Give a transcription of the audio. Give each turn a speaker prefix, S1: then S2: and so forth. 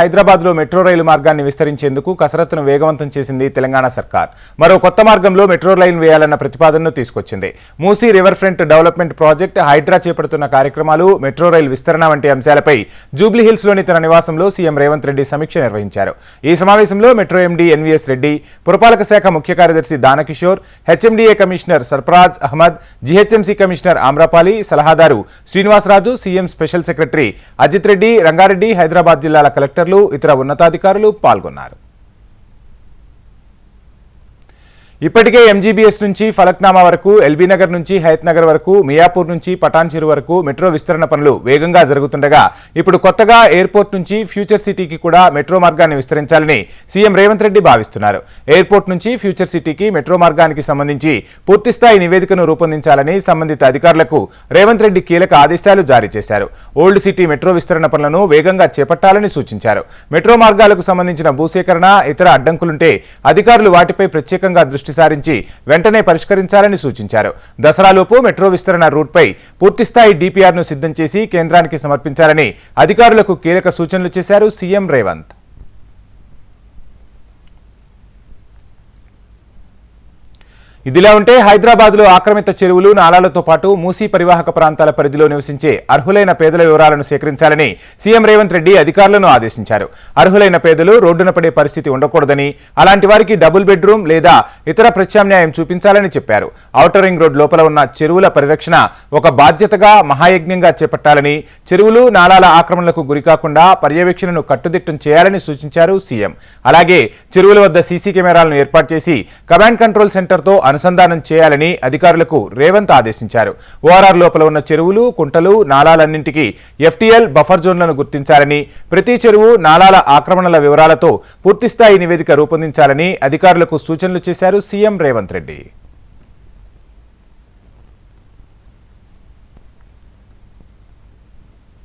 S1: హైదరాబాద్లో మెట్రో రైలు మార్గాన్ని విస్తరించేందుకు కసరత్తును వేగవంతం చేసింది తెలంగాణ సర్కార్. మరో కొత్త మార్గంలో మెట్రో రైలు వేయాలన్న ప్రతిపాదనను తీసుకొచ్చింది. Musi river front development project Hydraa చేపడుతున్న కార్యక్రమాలు మెట్రో రైలు విస్తరణ వంటి అంశాలపై జూబ్లీహిల్స్లోని తన నివాసంలో సీఎం రేవంత్ రెడ్డి సమీక్ష నిర్వహించారు. ఈ సమావేశంలో మెట్రో ఎండీ ఎన్వీఎస్ రెడ్డి పురపాలక శాఖ ముఖ్య కార్యదర్శి Danakishore HMDA commissioner Sarfaraz Ahmad GHMC commissioner Amrapali సలహాదారు Srinivasaraju CM special secretary Ajith Reddy Rangareddy Hyderabad జిల్లాల కలెక్టర్లు ఇతర ఉన్నతాధికారులు పాల్గొన్నారు. ఇప్పటికే ఎంజీబీఎస్ నుంచి ఫలక్నామా వరకు ఎల్బీ నగర్ నుంచి హయత్ నగర్ వరకు మియాపూర్ నుంచి పటాన్చిరు వరకు మెట్రో విస్తరణ పనులు వేగంగా జరుగుతుండగా ఇప్పుడు కొత్తగా ఎయిర్పోర్ట్ నుంచి ఫ్యూచర్ సిటీకి కూడా మెట్రో మార్గాన్ని విస్తరించాలని సీఎం రేవంత్ రెడ్డి భావిస్తున్నారు. ఎయిర్పోర్ట్ నుంచి ఫ్యూచర్ సిటీకి మెట్రో మార్గానికి సంబంధించి పూర్తిస్థాయి నివేదికను రూపొందించాలని సంబంధిత అధికారులకు రేవంత్ రెడ్డి కీలక ఆదేశాలు జారీ చేశారు. ఓల్డ్ సిటీ మెట్రో విస్తరణ పనులను వేగంగా చేపట్టాలని సూచించారు. మెట్రో మార్గాలకు సంబంధించిన భూసేకరణ ఇతర అడ్డంకులుంటే అధికారులు వాటిపై ప్రత్యేకంగా దృష్టి సారించి వెంటనే పరిష్కరించాలని సూచించారు. దసరాలోపు మెట్రో విస్తరణ రూట్పై పూర్తిస్థాయి డిపిఆర్ను సిద్ధం చేసి కేంద్రానికి సమర్పించాలని అధికారులకు కీలక సూచనలు చేశారు సీఎం రేవంత్. ఇదిలా ఉంటే హైదరాబాద్లో ఆక్రమిత చెరువులు నాలాలతో పాటు మూసీ పరివాహక ప్రాంతాల పరిధిలో నివసించే అర్హులైన పేదల వివరాలను సేకరించాలని సీఎం రేవంత్ రెడ్డి అధికారులను ఆదేశించారు. అర్హులైన పేదలు రోడ్డున పడే పరిస్థితి ఉండకూడదని అలాంటి వారికి డబుల్ బెడ్రూమ్ లేదా ఇతర ప్రత్యామ్నాయం చూపించాలని చెప్పారు. ఔటర్ రింగ్ రోడ్ లోపల ఉన్న చెరువుల పరిరక్షణ ఒక బాధ్యతగా మహాయజ్ఞంగా చేపట్టాలని చెరువులు నాలాల ఆక్రమణలకు గురికాకుండా పర్యవేక్షణను కట్టుదిట్టం చేయాలని సూచించారు సీఎం. అలాగే చెరువుల వద్ద సీసీ కెమెరాలను ఏర్పాటు చేసి కమాండ్ కంట్రోల్ సెంటర్తో అనుసంధానం చేయాలని అధికారులకు రేవంత్ ఆదేశించారు. ఓఆర్ఆర్ లోపల ఉన్న చెరువులు కుంటలు నాలాలన్నింటికీ ఎఫ్టీఎల్ బఫర్ జోన్లను గుర్తించాలని ప్రతి చెరువు నాలాల ఆక్రమణల వివరాలతో పూర్తిస్థాయి నివేదిక రూపొందించాలని అధికారులకు సూచనలు చేశారు సీఎం రేవంత్ రెడ్డి.